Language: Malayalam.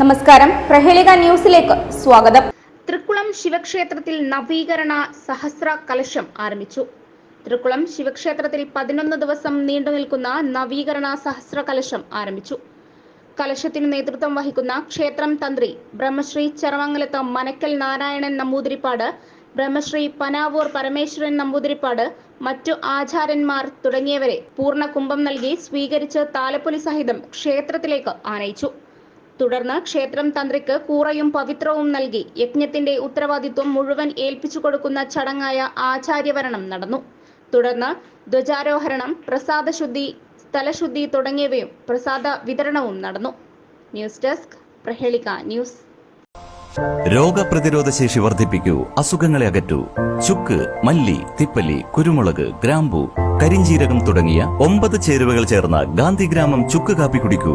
നമസ്കാരം. പ്രഹേളിക ന്യൂസിലേക്ക് സ്വാഗതം. തൃക്കുളം ശിവക്ഷേത്രത്തിൽ നവീകരണ സഹസ്ര കലശം ആരംഭിച്ചു. തൃക്കുളം ശിവക്ഷേത്രത്തിൽ പതിനൊന്ന് ദിവസം നീണ്ടു നിൽക്കുന്ന നവീകരണ സഹസ്ര കലശം ആരംഭിച്ചു. കലശത്തിന് നേതൃത്വം വഹിക്കുന്ന ക്ഷേത്രം തന്ത്രി ബ്രഹ്മശ്രീ ചെറമംഗലത്ത് മനക്കൽ നാരായണൻ നമ്പൂതിരിപ്പാട് ബ്രഹ്മശ്രീ പനാവൂർ പരമേശ്വരൻ നമ്പൂതിരിപ്പാട് മറ്റു ആചാര്യന്മാർ തുടങ്ങിയവരെ പൂർണ കുംഭം നൽകി സ്വീകരിച്ച് താലപ്പൊലി സഹിതം ക്ഷേത്രത്തിലേക്ക് ആനയിച്ചു. തുടർന്ന് ക്ഷേത്രം തന്ത്രിക്ക് കൂറയും പവിത്രവും നൽകി യജ്ഞത്തിന്റെ ഉത്തരവാദിത്വം മുഴുവൻ ഏൽപ്പിച്ചു കൊടുക്കുന്ന ചടങ്ങായ ആചാര്യവരണം നടന്നു. തുടർന്ന് ധ്വജാരോഹരണം പ്രസാദശുദ്ധി സ്ഥലശുദ്ധി തുടങ്ങിയവയും പ്രസാദ വിതരണവും നടന്നു. News desk Prahelika news. രോഗപ്രതിരോധ ശേഷി വർദ്ധിപ്പിക്കൂ അസുഖങ്ങളെ അകറ്റൂ. ചുക്ക് മല്ലി തിപ്പല്ലി കുരുമുളക് ഗ്രാമ്പു കരിഞ്ചീരകം തുടങ്ങിയ ഒമ്പത് ചേരുവകൾ ചേർന്ന ഗാന്ധിഗ്രാമം ചുക്ക് കാപ്പി കുടിക്കൂ.